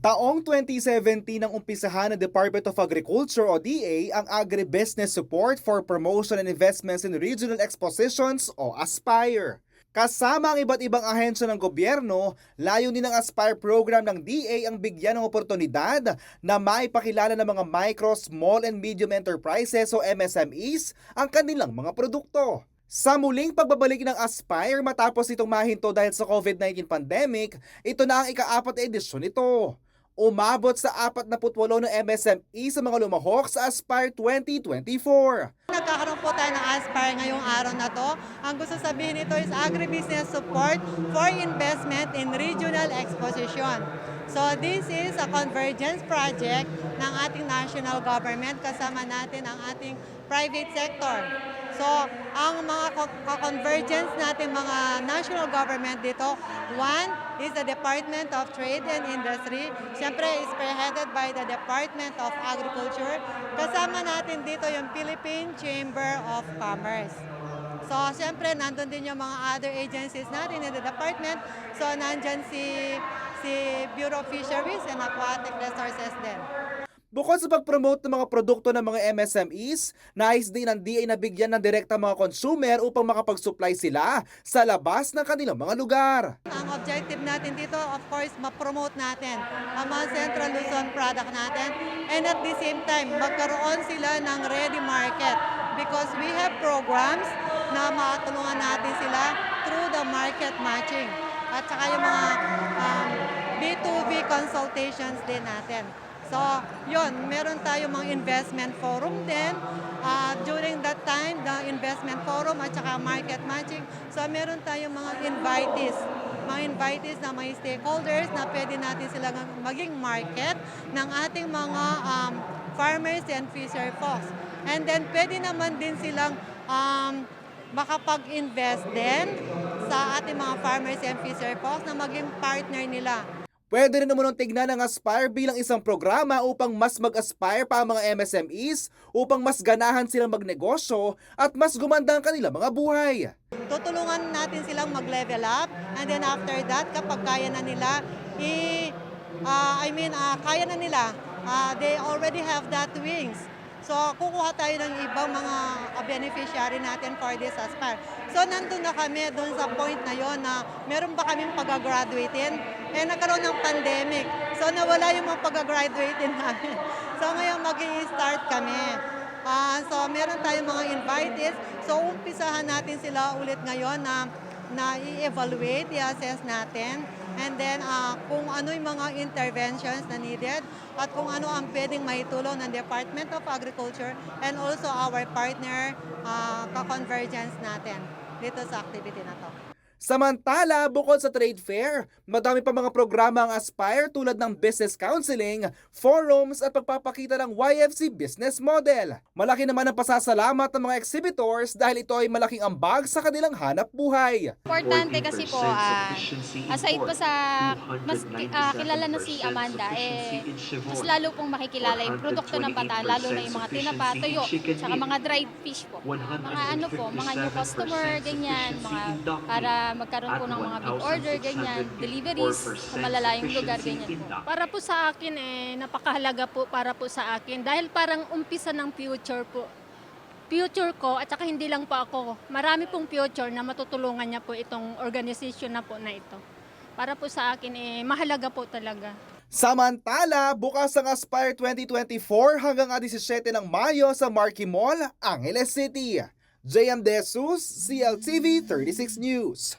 Taong 2017 nang umpisahan ng Department of Agriculture o DA ang Agribusiness Support for Promotion and Investments in Regional Expositions o ASPIRE. Kasama ang iba't ibang ahensya ng gobyerno, layunin ng ASPIRE program ng DA ang bigyan ng oportunidad na maipakilala ng mga micro, small and medium enterprises o MSMEs ang kanilang mga produkto. Sa muling pagbabalik ng Aspire matapos itong mahinto dahil sa COVID-19 pandemic, ito na ang ikaapat na edisyon nito. Umabot sa 48 ng MSME sa mga lumahok sa Aspire 2024. Nagkakaroon po tayo ng Aspire ngayong araw na to. Ang gusto sabihin nito is agribusiness support for investment in regional exposition. So this is a convergence project ng ating national government kasama natin ang ating private sector. So ang mga co- co-convergence natin mga national government dito, one is the Department of Trade and Industry. Siyempre is spearheaded by the Department of Agriculture. Kasama natin dito yung Philippine Chamber of Commerce. So, siyempre, nandun din yung mga other agencies natin in the department. So, nandyan si, si Bureau of Fisheries and Aquatic Resources din. Bukod sa pag-promote ng mga produkto ng mga MSMEs, nais din ng DA na bigyan ng direkta mga consumer upang makapag-supply sila sa labas ng kanilang mga lugar. Ang objective natin dito, of course, ma-promote natin ang mga Central Luzon product natin. And at the same time, magkaroon sila ng ready market because we have programs na makatulungan natin sila through the market matching. At saka yung mga um, B2B consultations din natin. So, yun, meron tayo mga investment forum din. Ah, during that time, the investment forum at saka market matching. So, meron tayong mga invitees. Mga invitees na may stakeholders na pwede natin sila maging market ng ating mga um, farmers and fisher folks. And then, pwede naman din silang um, makapag-invest din sa ating mga farmers and fisher folks na maging partner nila. Pwede rin naman tignan ang Aspire bilang isang programa upang mas mag-aspire pa ang mga MSMEs upang mas ganahan silang magnegosyo at mas gumanda ang kanilang mga buhay. tutulungan natin silang mag-level up and then after that kapag kaya na nila i ah, I mean ah, kaya na nila ah, they already have that wings so kukuha tayo ng ibang mga beneficiary natin for this aspire so nandun na kami doon sa point na yon na meron ba kaming pag-graduatein? Eh nagkaroon ng pandemic. So nawala yung mga pag-graduatein namin. So ngayon mag start kami. Ah, so meron tayong mga invitees. So umpisahan natin sila ulit ngayon na na i-evaluate, i-assess natin. And then ah, kung ano yung mga interventions na needed at kung ano ang pwedeng maitulong ng Department of Agriculture and also our partner ah, ka-convergence natin dito sa activity na to. Samantala, bukod sa trade fair, madami pa mga programa ang Aspire tulad ng business counseling, forums at pagpapakita ng YFC business model. Malaki naman ang pasasalamat ng mga exhibitors dahil ito ay malaking ambag sa kanilang hanap buhay. Importante kasi po, ah, aside po sa mas ah, kilala na si Amanda, eh, mas lalo pong makikilala yung produkto ng bata, lalo na yung mga tinapa, tuyo, saka mga dried fish po. Mga ano po, mga new customer, ganyan, mga para magkaroon po ng mga big order, ganyan, deliveries sa malalayong lugar, ganyan po. Para po sa akin eh, napakahalaga po para po sa akin dahil parang umpisa ng future po. Future ko at saka hindi lang po ako. Marami pong future na matutulungan niya po itong organization na po na ito. Para po sa akin eh, mahalaga po talaga. Samantala, bukas ang Aspire 2024 hanggang 17 ng Mayo sa Marquee Mall, Angeles City. JM De Jesus, CLTV 36 News.